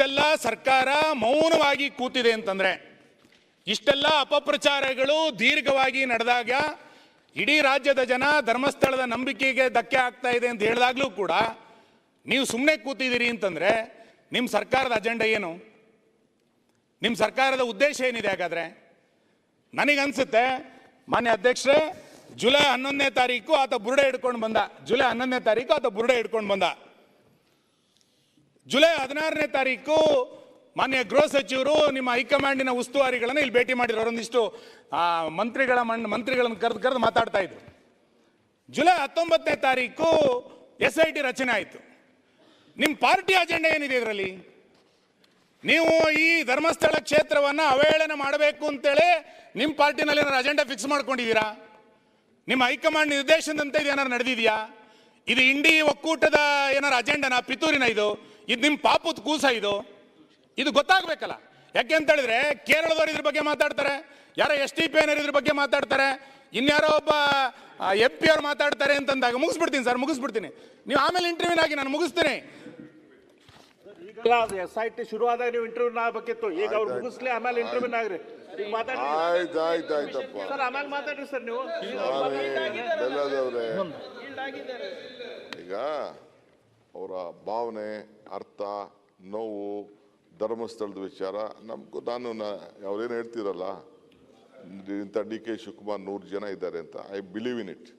ಇಷ್ಟೆಲ್ಲ ಸರ್ಕಾರ ಮೌನವಾಗಿ ಕೂತಿದೆ ಅಂತಂದ್ರೆ, ಇಷ್ಟೆಲ್ಲ ಅಪಪ್ರಚಾರಗಳು ದೀರ್ಘವಾಗಿ ನಡೆದಾಗ ಇಡೀ ರಾಜ್ಯದ ಜನ ಧರ್ಮಸ್ಥಳದ ನಂಬಿಕೆಗೆ ಧಕ್ಕೆ ಆಗ್ತಾ ಇದೆ ಅಂತ ಹೇಳಿದಾಗಲೂ ಕೂಡ ನೀವು ಸುಮ್ಮನೆ ಕೂತಿದ್ದೀರಿ ಅಂತಂದ್ರೆ ನಿಮ್ಮ ಸರ್ಕಾರದ ಅಜೆಂಡ ಏನು? ನಿಮ್ಮ ಸರ್ಕಾರದ ಉದ್ದೇಶ ಏನಿದೆ ಹಾಗಾದ್ರೆ? ನನಗನ್ಸುತ್ತೆ, ಮಾನ್ಯ ಅಧ್ಯಕ್ಷರೇ, ಜುಲೈ ಹನ್ನೊಂದನೇ ತಾರೀಕು ಆತ ಬುರುಡೆ ಹಿಡ್ಕೊಂಡು ಬಂದ. ಜುಲೈ ಹನ್ನೊಂದನೇ ತಾರೀಕು ಆತ ಬುರುಡೆ ಹಿಡ್ಕೊಂಡು ಬಂದ. ಜುಲೈ ಹದಿನಾರನೇ ತಾರೀಕು ಮಾನ್ಯ ಗೃಹ ಸಚಿವರು ನಿಮ್ಮ ಹೈಕಮಾಂಡಿನ ಉಸ್ತುವಾರಿಗಳನ್ನು ಇಲ್ಲಿ ಭೇಟಿ ಮಾಡಿದ್ರು. ಅವರೊಂದಿಷ್ಟು ಮಂತ್ರಿಗಳ ಮಣ್ ಮಂತ್ರಿಗಳನ್ನು ಕರೆದು ಕರೆದು ಮಾತಾಡ್ತಾ ಇದ್ರು. ಜುಲೈ ಹತ್ತೊಂಬತ್ತನೇ ತಾರೀಕು ಎಸ್ ಐ ಟಿ ರಚನೆ ಆಯಿತು. ನಿಮ್ಮ ಪಾರ್ಟಿ ಅಜೆಂಡಾ ಏನಿದೆ ಇದರಲ್ಲಿ? ನೀವು ಈ ಧರ್ಮಸ್ಥಳ ಕ್ಷೇತ್ರವನ್ನು ಅವಹೇಳನ ಮಾಡಬೇಕು ಅಂತೇಳಿ ನಿಮ್ಮ ಪಾರ್ಟಿನಲ್ಲಿ ಏನಾರು ಅಜೆಂಡಾ ಫಿಕ್ಸ್ ಮಾಡ್ಕೊಂಡಿದ್ದೀರಾ? ನಿಮ್ಮ ಹೈಕಮಾಂಡ್ ನಿರ್ದೇಶನದಂತೆ ಇದು ಏನಾರು ನಡೆದಿದೆಯಾ? ಇದು ಇಂಡಿ ಒಕ್ಕೂಟದ ಏನಾರು ಅಜೆಂಡನಾ? ಪಿತೂರಿನ ಇದು? ಇದು ನಿಮ್ಮ ಪಾಪದ ಕೂಸ ಇದು. ಇದು ಗೊತ್ತಾಗಬೇಕಲ್ಲ. ಯಾಕೆ ಅಂತ ಹೇಳಿದ್ರೆ ಕೇರಳದವ್ರು ಇದ್ರ ಬಗ್ಗೆ ಮಾತಾಡ್ತಾರೆ ಯಾರೋ ಎಸ್ ಟಿ ಪಿ ಇದ್ರ ಬಗ್ಗೆ ಮಾತಾಡ್ತಾರೆ ಇನ್ಯಾರೋ ಒಬ್ಬ ಎಂ ಪಿ ಅವ್ರು ಮಾತಾಡ್ತಾರೆ ಅಂತಂದಾಗ ಮುಗಿಸ್ಬಿಡ್ತೀನಿ ಸರ್ ಮುಗಿಸ್ಬಿಡ್ತೀನಿ. ನೀವು ಆಮೇಲೆ ಇಂಟರ್ವ್ಯೂನಾಗಿ ನಾನು ಮುಗಿಸ್ತೀನಿ. ಎಸ್ ಐ ಟಿ ಶುರುವಾದಾಗ ನೀವು ಇಂಟರ್ವ್ಯೂ ಆಗಬೇಕಿತ್ತು ಈಗ ಅವ್ರು ಮುಗಿಸ್ಲಿ ಆಮೇಲೆ ಇಂಟರ್ವ್ಯೂ ಆಗ್ರಿ ಆಯ್ತು ಆಯ್ತು ಆಯ್ತಪ್ಪ. ಸರ್ ಆಮೇಲೆ ಮಾತಾಡ್ರಿ ಸರ್ ನೀವು. ಈಗ ಅವರ ಭಾವನೆ, ಅರ್ಥ, ನೋವು, ಧರ್ಮಸ್ಥಳದ ವಿಚಾರ, ನಮಗೂ ನಾನು ಅವ್ರೇನು ಹೇಳ್ತಿರಲ್ಲ, ಇಂಥ ಡಿ ಕೆ ಶಿವಕುಮಾರ್ ನೂರು ಜನ ಇದ್ದಾರೆ ಅಂತ, ಐ ಬಿಲೀವ್ ಇನ್ ಇಟ್.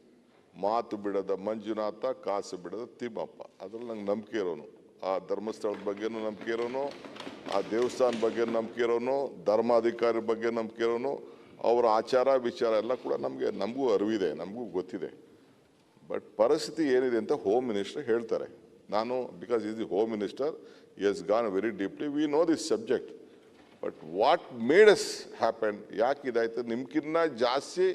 ಮಾತು ಬಿಡದ ಮಂಜುನಾಥ, ಕಾಸು ಬಿಡದ ತಿಮ್ಮಪ್ಪ. ಅದ್ರಲ್ಲಿ ನಂಗೆ ನಂಬಿಕೆ ಇರೋನು. ಆ ಧರ್ಮಸ್ಥಳದ ಬಗ್ಗೆನೂ ನಂಬಿಕೆ ಇರೋನು, ಆ ದೇವಸ್ಥಾನ ಬಗ್ಗೆ ನಂಬಿಕೆ ಇರೋನು ಧರ್ಮಾಧಿಕಾರಿ ಬಗ್ಗೆ ನಂಬಿಕೆ ಇರೋನು, ಅವರ ಆಚಾರ, ವಿಚಾರ ಎಲ್ಲ ಕೂಡ ನಮಗೆ, ನಮಗೂ ಅರಿವಿದೆ, ನಮಗೂ ಗೊತ್ತಿದೆ. ಬಟ್ ಪರಿಸ್ಥಿತಿ ಏನಿದೆ ಅಂತ ಹೋಮ್ ಮಿನಿಸ್ಟರ್ ಹೇಳ್ತಾರೆ. ನಾನು because is the home minister has gone very deeply we know this subject but what made us happen ಯಾಕೆ ಇದಾಯ್ತು? ನಿಮ್ಗಿನ್ನ ಜಾಸ್ತಿ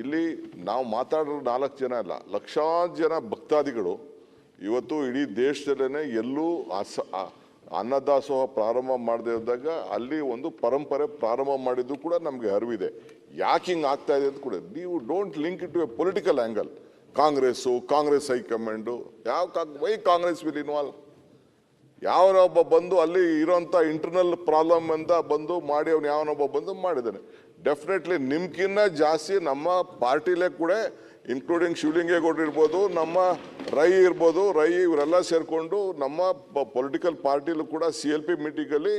ಇಲ್ಲಿ ನಾವು ಮಾತಾಡೋ ನಾಲ್ಕು ಜನ ಅಲ್ಲ ಲಕ್ಷಾಂತರ ಜನ ಭಕ್ತಾದಿಗಳು. ಇವತ್ತು ಇಡೀ ದೇಶದಲ್ಲೇ ಎಲ್ಲೂ ಅಸ ಅನ್ನದಾಸೋಹ ಪ್ರಾರಂಭ ಮಾಡದೇ ಇದ್ದಾಗ ಅಲ್ಲಿ ಒಂದು ಪರಂಪರೆ ಪ್ರಾರಂಭ ಮಾಡಿದ್ದು ಕೂಡ ನಮಗೆ ಅರಿವಿದೆ. ಯಾಕೆ ಹಿಂಗೆ ಆಗ್ತಾ ಇದೆ ಅಂತ ಕೂಡ, ನೀವು don't link it to a political angle Congress, Congress high command, ಯಾವ ವೈ ಕಾಂಗ್ರೆಸ್ ವಿಲ್ ಇನ್ವಾಲ್ವ್ ಯಾವನೊಬ್ಬ ಬಂದು ಅಲ್ಲಿ ಇರೋಂಥ ಇಂಟರ್ನಲ್ ಪ್ರಾಬ್ಲಮ್ ಅಂತ ಬಂದು ಮಾಡಿ ಅವ್ನು ಯಾವನೊಬ್ಬ ಬಂದು ಮಾಡಿದ್ದಾನೆ. ಡೆಫಿನೆಟ್ಲಿ ನಿಮ್ಗಿನ್ನ ಜಾಸ್ತಿ ನಮ್ಮ ಪಾರ್ಟಿಲೇ ಕೂಡ ಇನ್ಕ್ಲೂಡಿಂಗ್ ಶಿವಲಿಂಗೇಗೌಡರು ಇರ್ಬೋದು, ನಮ್ಮ ರೈ ಇರ್ಬೋದು, ರೈ ಇವರೆಲ್ಲ ಸೇರಿಕೊಂಡು ನಮ್ಮ ಪೊಲಿಟಿಕಲ್ ಪಾರ್ಟಿಲೂ ಕೂಡ C L P ಮೀಟಿಂಗಲ್ಲಿ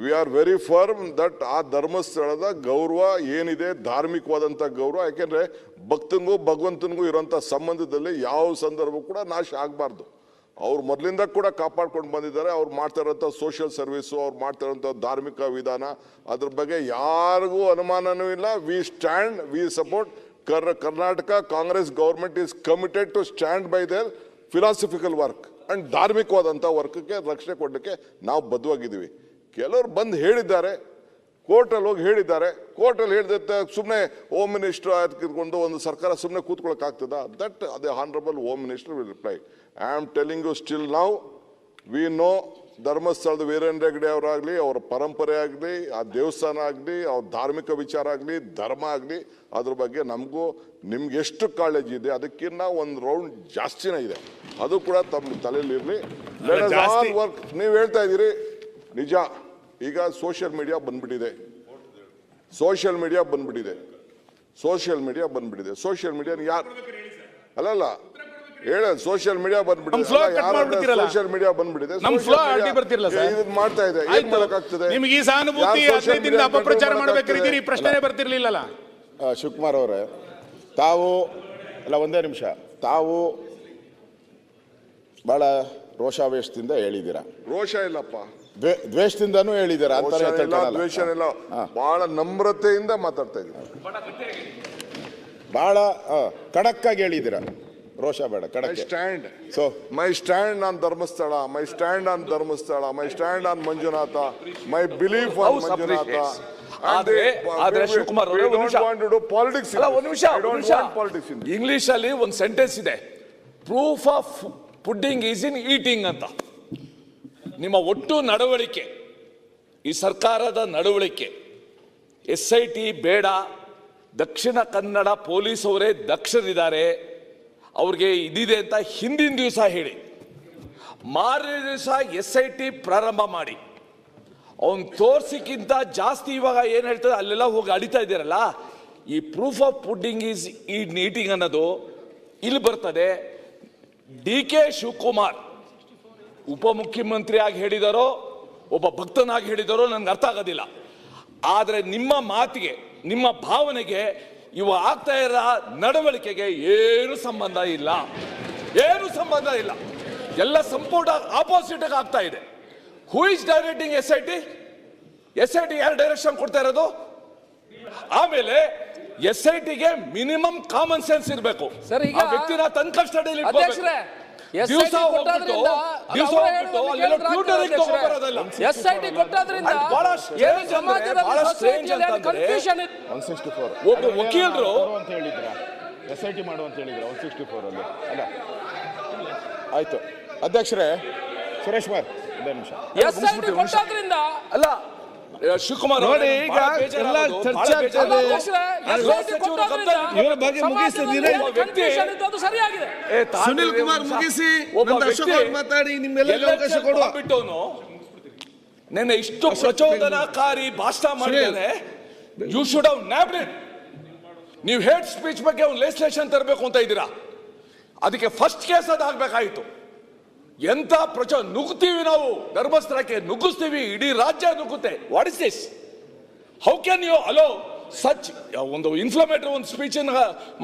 we are very firm that ಆ ಧರ್ಮಸ್ಥಳದ ಗೌರವ ಏನಿದೆ ಧಾರ್ಮಿಕವಾದಂಥ ಗೌರವ, ಯಾಕೆಂದರೆ ಭಕ್ತನಿಗೂ ಭಗವಂತನಿಗೂ ಇರೋಂಥ ಸಂಬಂಧದಲ್ಲಿ ಯಾವ ಸಂದರ್ಭ ಕೂಡ ನಾಶ ಆಗಬಾರ್ದು. ಅವ್ರು ಮೊದಲಿಂದ ಕೂಡ ಕಾಪಾಡ್ಕೊಂಡು ಬಂದಿದ್ದಾರೆ, ಅವ್ರು ಮಾಡ್ತಾ ಇರೋಂಥ ಸೋಷಿಯಲ್ ಸರ್ವಿಸು ಅವ್ರು ಮಾಡ್ತಾ ಇರೋಂಥ ಧಾರ್ಮಿಕ ವಿಧಾನ, ಅದ್ರ ಬಗ್ಗೆ ಯಾರಿಗೂ ಅನುಮಾನನೂ ಇಲ್ಲ. ವಿ ಸ್ಟ್ಯಾಂಡ್ ವಿ ಸಪೋರ್ಟ್ ಕರ್ Karnataka Congress government is committed to stand by their philosophical work and ಧಾರ್ಮಿಕವಾದಂಥ ವರ್ಕಕ್ಕೆ ರಕ್ಷಣೆ ಕೊಡಲಿಕ್ಕೆ ನಾವು ಬದ್ಧವಾಗಿದ್ದೀವಿ. ಕೆಲವರು ಬಂದು ಹೇಳಿದ್ದಾರೆ ಕೋರ್ಟಲ್ಲಿ ಹೋಗಿ ಹೇಳಿದ್ದಾರೆ. ಕೋರ್ಟಲ್ಲಿ ಹೇಳಿದ ಸುಮ್ಮನೆ ಹೋಮ್ ಮಿನಿಸ್ಟರ್ ಇಟ್ಕೊಂಡು ಒಂದು ಸರ್ಕಾರ ಸುಮ್ಮನೆ ಕೂತ್ಕೊಳ್ಳೋಕ್ಕಾಗ್ತದ ದಟ್ ಅದೇ honourable home minister will reply I am telling you still now we know ಧರ್ಮಸ್ಥಳದ ವೀರೇಂದ್ರ ಹೆಗ್ಡೆ ಅವರಾಗಲಿ ಅವರ ಪರಂಪರೆ ಆಗಲಿ ಆ ದೇವಸ್ಥಾನ ಆಗಲಿ ಅವ್ರ ಧಾರ್ಮಿಕ ವಿಚಾರ ಆಗಲಿ ಧರ್ಮ ಆಗಲಿ ಅದ್ರ ಬಗ್ಗೆ ನಮಗೂ ನಿಮ್ಗೆ ಎಷ್ಟು ಕಾಳಜಿ ಇದೆ ಅದಕ್ಕಿಂತ ಒಂದು ರೌಂಡ್ ಜಾಸ್ತಿನೇ ಇದೆ. ಅದು ಕೂಡ ತಮ್ಮ ತಲೆಯಲ್ಲಿರಲಿ ಇರಲಿ. ವರ್ಕ್ ನೀವು ಹೇಳ್ತಾ ಇದ್ದೀರಿ ನಿಜ. ಈಗ ಸೋಷಿಯಲ್ ಮೀಡಿಯಾ ಬಂದ್ಬಿಟ್ಟಿದೆ. ಸೋಷಿಯಲ್ ಮೀಡಿಯಾ ಬಂದ್ಬಿಟ್ಟಿದೆ. ಸೋಷಿಯಲ್ ಮೀಡಿಯಾ ಬಂದ್ಬಿಟ್ಟಿದೆ. ಸೋಷಿಯಲ್ ಮೀಡಿಯಾ ಯಾರು ಅಲ್ಲಲ್ಲ ಹೇಳ ಸೋಷಿಯಲ್ ಮೀಡಿಯಾ ಬಂದ್ಬಿಟ್ಟಿದೆ. ಸೋಷಿಯಲ್ ಮೀಡಿಯಾ ಬಂದ್ಬಿಟ್ಟಿದೆ? ನಮ್ ಫ್ಲೋ ಅಡ್ಡಿ ಬರ್ತಿರಲ್ಲ ಸರ್. ಇದನ್ನ ಮಾಡ್ತಾ ಇದೆ. ಏನ್. ಮಾಡಕ್ಕಾಗ್ತದೆ? ನಿಮಗೆ ಈ ಸಹಾನುಭೂತಿ ಯಾರು social ಹದಿನೈದು ದಿನದ ಅಪಪ್ರಚಾರ ಪ್ರಶ್ನೆ ಬರ್ತಿರ್ಲಿಲ್ಲಲ್ಲ. ಅಲ್ಲ ಶಿವಕುಮಾರ್ ಅವರೇ ತಾವು ಅಲ್ಲ ಒಂದೇ ನಿಮಿಷ. ತಾವು ಬಹಳ ರೋಷಾವೇಶದಿಂದ ಹೇಳಿದ್ದೀರಾ? ರೋಷ ಇಲ್ಲಪ್ಪ. ದ್ವೇಷದಿಂದನೂ ಹೇಳಿದ್ದಾರೆ ಅಂತ ಇಲ್ಲ ಬಹಳ ನಮ್ರತೆಯಿಂದ ಮಾತಾಡ್ತಾ ಇದ್ದೀನಿ ಬಹಳ ಆ, ಖಡಕ್ಕಾಗಿ ಹೇಳಿದ್ದೀರಾ. ರೋಷ ಬೇಡ ಕಡಕ್ ಖಡಕ್ stand. So my stand on Dharmasthala my stand on Dharmasthala my stand on Manjunatha my belief on House Manjunatha. appreciates. ಆದ್ರೆ- ಆದ್ರೆ ಶಿವಕುಮಾರ್ ಅವರೇ ಒಂದು ನಿಮಿಷ. ಪಾಲಿಟಿಕ್ಸ್ ಅಲ್ಲ ಒಂದು ನಿಮಿಷ ಒಂದು ನಿಮಿಷ. ಪಾಲಿಟಿಕ್ಸ್ ಇನ್ ಇಂಗ್ಲಿಷ್ ಅಲ್ಲಿ ಒಂದು ಸೆಂಟೆನ್ಸ್ ಇದೆ. Proof of pudding is in eating ಅಂತ. ನಿಮ್ಮ ಒಟ್ಟು ನಡವಳಿಕೆ, ಈ ಸರ್ಕಾರದ ನಡವಳಿಕೆ ಎಸ್ ಐ ಟಿ ಬೇಡ, ದಕ್ಷಿಣ ಕನ್ನಡ ಪೊಲೀಸ್ ಅವರೇ ದಕ್ಷರಿದ್ದಾರೆ, ಅವ್ರಿಗೆ ಇದಿದೆ ಅಂತ ಹಿಂದಿನ ದಿವಸ ಹೇಳಿ. ಮಾರನೇ ದಿವಸ ಎಸ್ ಐ ಟಿ ಪ್ರಾರಂಭ ಮಾಡಿ. ಅವನ್ ತೋರ್ಸಿಕ್ಕಿಂತ ಜಾಸ್ತಿ ಇವಾಗ ಏನ್ ಹೇಳ್ತದೆ, ಅಲ್ಲೆಲ್ಲ ಹೋಗಿ ಅಡಿತಾ ಇದ್ದೀರಲ್ಲ, ಈ ಪ್ರೂಫ್ ಆಫ್ ಪುಡ್ಡಿಂಗ್ ಈಸ್ ಈ ನೀಟಿಂಗ್ ಅನ್ನೋದು ಇಲ್ಲಿ ಬರ್ತದೆ. ಡಿ ಕೆ ಶಿವಕುಮಾರ್ ಉಪಮುಖ್ಯಮಂತ್ರಿ ಆಗಿ ಹೇಳಿದಾರೋ ಒಬ್ಬ ಭಕ್ತನಾಗಿ ಹೇಳಿದಾರೋ ನನಗೆ ಅರ್ಥ ಆಗೋದಿಲ್ಲ. ಆದರೆ ನಿಮ್ಮ ಮಾತಿಗೆ ನಿಮ್ಮ ಭಾವನೆಗೆ ಇವ ಆಗ್ತಾ ಇರೋ ನಡವಳಿಕೆಗೆ ಏನು ಸಂಬಂಧ ಇಲ್ಲ. ಏನು ಸಂಬಂಧ ಇಲ್ಲ. ಎಲ್ಲ ಸಂಪೂರ್ಣ ಆಪೋಸಿಟ್ ಆಗ್ತಾ ಇದೆ. Who is directing S I T S I T ಯಾರು ಡೈರೆಕ್ಷನ್ ಕೊಡ್ತಾ ಇರೋದು? ಆಮೇಲೆ ಎಸ್ ಐ ಟಿಗೆ ಮಿನಿಮಮ್ ಕಾಮನ್ ಸೆನ್ಸ್ ಇರಬೇಕು. ಸರ್, ಈಗ ವ್ಯಕ್ತಿನ ತನ್ನ ಕಸ್ಟಡಿಯಲ್ಲಿ ದಿವಸ ದಿವಸ ಹೋಗ್ಬಿಟ್ಟು ಅಲ್ಲೆಲ್ಲ ತಗೊಂಡ್ಬರೋದಲ್ಲ ಎಸ್ ಐ ಟಿ ಕೊಟ್ಟಾದ್ರಿಂದ ಸಮಾಜದಲ್ಲಿ ಫೋರ್ ಒಬ್ಬ ವಕೀಲರು ಅಂತ ಹೇಳಿದ್ರ? ಎಸ್ ಐ ಟಿ ಮಾಡು ಅಂತ ಹೇಳಿದ್ರ ಒನ್ ಸಿಕ್ಸ್ಟಿ ಫೋರ್ ಅಲ್ಲಿ? ಅಲ್ಲ. ಆಯ್ತು. ಅಧ್ಯಕ್ಷರೇ ಸುರೇಶ್ ಕುಮಾರ್ ಒಂದೇ ನಿಮಿಷ. ಎಸ್ ಐ ಟಿ ಕೊಟ್ಟಾದ್ರಿಂದ ಅಲ್ಲ ಶಿವಕುಮಾರ್ ನೋಡಿ, ಈಗ ಎಲ್ಲ ಚರ್ಚೆ ಇವರ ಬಗ್ಗೆ ಅದು ಸರಿಯಾಗಿದೆ. ಸುನಿಲ್ ಕುಮಾರ್ ಮುಗಿಸಿ, ಮಾತಾಡಿ, ನಿಮ್ಮೆಲ್ಲ ಅವಕಾಶ ಕೊಡುವ. ಬಿಟ್ಟವನು ನೆನ್ನೆ ಇಷ್ಟು ಪ್ರಚೋದನಾಕಾರಿ ಭಾಷಣ ಮಾಡಿದ್ರೆ you should have nabbed it ನೀವು ಹೇಟ್ ಸ್ಪೀಚ್ ಬಗ್ಗೆ ಒಂದು ಲೆಜಿಸ್ಲೇಷನ್ ತರಬೇಕು ಅಂತ ಇದ್ದೀರಾ? ಅದಕ್ಕೆ ಫಸ್ಟ್ ಕೇಸ್ ಅದು ಎಂತ ಪ್ರಚೋ ನುಗ್ತೀವಿ ನಾವು. ಧರ್ಮಸ್ಥಳಕ್ಕೆ ನುಗ್ಗಿಸ್ತೀವಿ ಇಡೀ ರಾಜ್ಯ ನುಗ್ಗುತ್ತೆ. What is this how can you allow such ಒಂದು ಇನ್ಫ್ಲಮೇಟರಿ ಒಂದು ಸ್ಪೀಚ್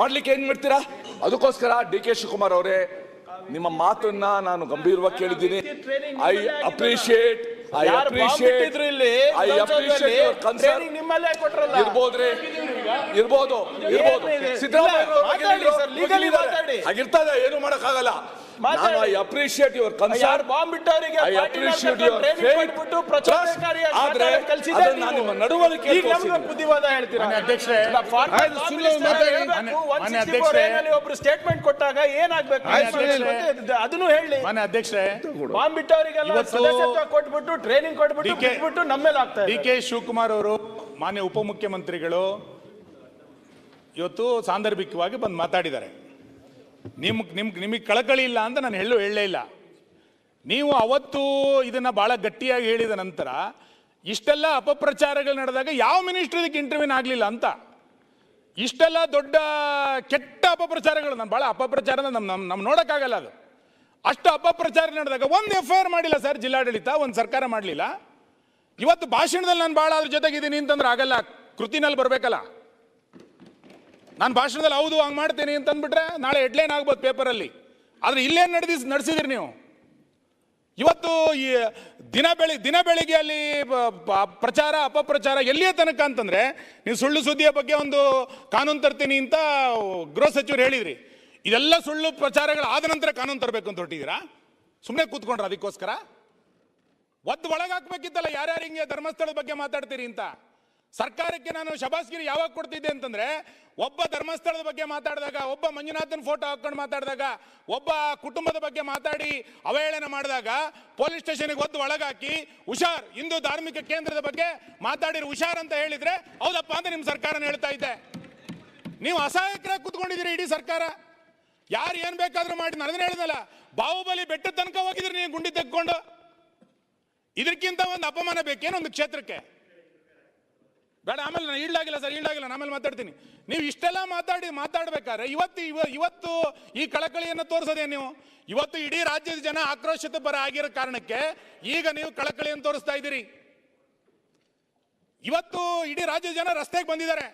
ಮಾಡ್ಲಿಕ್ಕೆ ಏನ್ ಮಾಡ್ತೀರಾ? ಅದಕ್ಕೋಸ್ಕರ ಡಿ ಕೆ ಶಿವಕುಮಾರ್ ಅವರೇ ನಿಮ್ಮ ಮಾತನ್ನ ನಾನು ಗಂಭೀರವಾಗಿ ಕೇಳಿದ್ದೀನಿ. ಐ ಅಪ್ರಿಶಿಯೇಟ್ ಐ ಅಪ್ರಿಶಿಯೇಟ್ ಇಲ್ಲಿ? I appreciate your concern training ನಿಮ್ಮಲ್ಲೇ ಕೊಟ್ರಲ್ಲ? ಇರ್ಬೋದ್ರಿ. ಇರ್ಬೋದು ಇರ್ಬೋದು? ಸಿದ್ದರಾಮಯ್ಯ. ಹಾಗಿರ್ತದೆ ಏನು ಮಾಡಕ್ಕಾಗಲ್ಲ. ನಾನು ಐ ಅಪ್ರಿಶಿಯೇಟ್ ಯುವರ್ ಯಾರು ಕನ್ಸರ್ನ್ ಬಾಂಬ್ ಇಟ್ಟವರಿಗೆ ಐ ಅಪ್ರಿಷಿಯೇಟ್ ಯುವರ್ ಟ್ರೈನಿಂಗ್ ಕೊಟ್ಬಿಟ್ಟು ಪ್ರಚೋದನಕಾರಿಯಾಗಿ ಆದ್ರೆ ಕಲಿಸಿದೆ ನೀವು. ನಿಮ್ಮ ನಡವಳಿಕೆ ಈಗ ನಮ್ಗೆ ಬುದ್ಧಿವಾದ ಹೇಳ್ತೀರಾ? ಮಾನ್ಯ ಅಧ್ಯಕ್ಷರೇ, ಸುಳ್ಳು Minister ಮಾತಾಡಿ. ಮಾನ್ಯ- ಅಧ್ಯಕ್ಷರೇ. ಒಬ್ರು ಸ್ಟೇಟ್ಮೆಂಟ್ ಕೊಟ್ಟಾಗ ಏನಾಗ್ಬೇಕು? ಅದನ್ನು ಹೇಳಿ. ಮಾನ್ಯ ಅಧ್ಯಕ್ಷರೇ ಬಾಂಬ್ ಇಟ್ಟವರಿಗೆಲ್ಲ ಸದಸ್ಯತ್ವ ಕೊಟ್ಬಿಟ್ಟು ಟ್ರೈನಿಂಗ್ ಕೊಟ್ಬಿಟ್ಟು ಬಿಟ್ಬಿಟ್ಟು ನಮ್ಮ ಮೇಲೆ ಆಗ್ತಾ ಡಿ ಇದೆ ಕೆ ಶಿವಕುಮಾರ್ ಅವರು ಮಾನ್ಯ ಉಪಮುಖ್ಯಮಂತ್ರಿಗಳು ಇವತ್ತು ಸಾಂದರ್ಭಿಕವಾಗಿ ಬಂದು ಮಾತಾಡಿದ್ದಾರೆ. ನಿಮ್ಗೆ ನಿಮ್ಗೆ ನಿಮಗೆ ಕಳಕಳಿ ಇಲ್ಲ ಅಂತ ನಾನು ಹೇಳು, ಹೇಳಲೇ ಇಲ್ಲ. ನೀವು ಅವತ್ತು ಇದನ್ನು ಭಾಳ ಗಟ್ಟಿಯಾಗಿ ಹೇಳಿದ ನಂತರ ಇಷ್ಟೆಲ್ಲ ಅಪಪ್ರಚಾರಗಳು ನಡೆದಾಗ ಯಾವ ಮಿನಿಸ್ಟರ್ ಇದಕ್ಕೆ ಇಂಟರ್ವ್ಯೂನ್ ಆಗಲಿಲ್ಲ ಅಂತ. ಇಷ್ಟೆಲ್ಲ ದೊಡ್ಡ, ಕೆಟ್ಟ ಅಪಪ್ರಚಾರಗಳು, ನಾನು ಭಾಳ ಅಪಪ್ರಚಾರ ನಮ್ಮ ನಮ್ಮ ನಮ್ಮ ನೋಡೋಕ್ಕಾಗಲ್ಲ ಅದು. ಅಷ್ಟು ಅಪಪ್ರಚಾರ ನಡೆದಾಗ ಒಂದು ಎಫ್ ಐ ಆರ್ ಮಾಡಿಲ್ಲ ಸರ್ ಜಿಲ್ಲಾಡಳಿತ, ಒಂದು ಸರ್ಕಾರ ಮಾಡಲಿಲ್ಲ. ಇವತ್ತು ಭಾಷಣದಲ್ಲಿ ನಾನು ಭಾಳ ಅದ್ರ ಜೊತೆಗಿದ್ದೀನಿ ಅಂತಂದ್ರೆ ಆಗಲ್ಲ, ಕೃತಿನಲ್ಲಿ ಬರಬೇಕಲ್ಲ. ನಾನು ಭಾಷಣದಲ್ಲಿ ಹೌದು, ಹಂಗೆ ಮಾಡ್ತೀನಿ ಅಂತಂದ್ಬಿಟ್ರೆ ನಾಳೆ ಹೆಡ್ಲೈನ್ ಆಗ್ಬೋದು ಪೇಪರಲ್ಲಿ ಆದರೆ ಇಲ್ಲೇನು ನಡೆದಿ ನಡೆಸಿದಿರಿ ನೀವು? ಇವತ್ತು ಈ ದಿನ ಬೆಳಿ, ದಿನ ಬೆಳಿಗ್ಗೆ ಅಲ್ಲಿ ಪ್ರಚಾರ, ಅಪಪ್ರಚಾರ ಎಲ್ಲಿಯ ತನಕ ಅಂತಂದರೆ ನೀವು ಸುಳ್ಳು ಸುದ್ದಿಯ ಬಗ್ಗೆ ಒಂದು ಕಾನೂನು ತರ್ತೀನಿ ಅಂತ ಗೃಹ ಸಚಿವರು ಹೇಳಿದ್ರಿ. ಇದೆಲ್ಲ ಸುಳ್ಳು ಪ್ರಚಾರಗಳು ಆದ ನಂತರ ಕಾನೂನು ತರಬೇಕು ಅಂತ ಹೊರಟಿದ್ದೀರಾ? ಸುಮ್ಮನೆ ಕೂತ್ಕೊಂಡ್ರ ಅದಕ್ಕೋಸ್ಕರ? ಒದ್ದು ಒಳಗಾಕ್ಬೇಕಿತ್ತಲ್ಲ, ಯಾರ್ಯಾರು ಹಿಂಗೆ ಧರ್ಮಸ್ಥಳದ ಬಗ್ಗೆ ಮಾತಾಡ್ತೀರಿ ಅಂತ? ಸರ್ಕಾರಕ್ಕೆ ನಾನು ಶಬಾಸ್ಗಿರಿ ಯಾವಾಗ ಕೊಡ್ತಿದ್ದೆ ಅಂತಂದ್ರೆ, ಒಬ್ಬ ಧರ್ಮಸ್ಥಳದ ಬಗ್ಗೆ ಮಾತಾಡಿದಾಗ, ಒಬ್ಬ ಮಂಜುನಾಥನ್ ಫೋಟೋ ಹಾಕೊಂಡು ಮಾತಾಡಿದಾಗ, ಒಬ್ಬ ಕುಟುಂಬದ ಬಗ್ಗೆ ಮಾತಾಡಿ ಅವಹೇಳನ ಮಾಡಿದಾಗ ಪೊಲೀಸ್ ಸ್ಟೇಷನ್ಗೆ ಒದ್ದು ಒಳಗಾಕಿ, ಹುಷಾರ್, ಹಿಂದೂ ಧಾರ್ಮಿಕ ಕೇಂದ್ರದ ಬಗ್ಗೆ ಮಾತಾಡಿರಿ, ಹುಷಾರ್ ಅಂತ ಹೇಳಿದ್ರೆ ಹೌದಪ್ಪ ಅಂತ ನಿಮ್ಮ ಸರ್ಕಾರನ ಹೇಳ್ತಾ ಇದ್ದೆ. ನೀವು ಅಸಹಾಯಕರಾಗಿ ಕುತ್ಕೊಂಡಿದ್ದೀರಿ ಇಡೀ ಸರ್ಕಾರ. ಯಾರು ಏನ್ ಬೇಕಾದ್ರೂ ಮಾಡಿ ನಾನು ಹೇಳಿದಲ್ಲ ಬಾಹುಬಲಿ ಬೆಟ್ಟದ ತನಕ ಹೋಗಿದ್ರಿ ನೀವು ಗುಂಡಿ ತೆಕ್ಕೊಂಡು ಇದಕ್ಕಿಂತ ಒಂದು ಅಪಮಾನ ಬೇಕೇನು ಒಂದು ಕ್ಷೇತ್ರಕ್ಕೆ? ಬೇಡ, ಆಮೇಲೆ ನಾನು ಈಲ್ಡಾಗಿಲ್ಲ ಸರ್ ಈಲ್ಡಾಗಿಲ್ಲ ನಾನು ಆಮೇಲೆ ಮಾತಾಡ್ತೀನಿ. ನೀವು ಇಷ್ಟೆಲ್ಲ ಮಾತಾಡಿ, ಮಾತಾಡ್ಬೇಕಾದ್ರೆ ಇವತ್ತು ಇವ ಇವತ್ತು ಈ ಕಳಕಳಿಯನ್ನು ತೋರಿಸೋದೇ ನೀವು. ಇವತ್ತು ಇಡೀ ರಾಜ್ಯದ ಜನ ಆಕ್ರೋಶಿತ ಪರ ಆಗಿರೋ ಕಾರಣಕ್ಕೆ ಈಗ ನೀವು ಕಳಕಳಿಯನ್ನು ತೋರಿಸ್ತಾ ಇದ್ದೀರಿ. ಇವತ್ತು ಇಡೀ ರಾಜ್ಯದ ಜನ ರಸ್ತೆಗೆ ಬಂದಿದ್ದಾರೆ.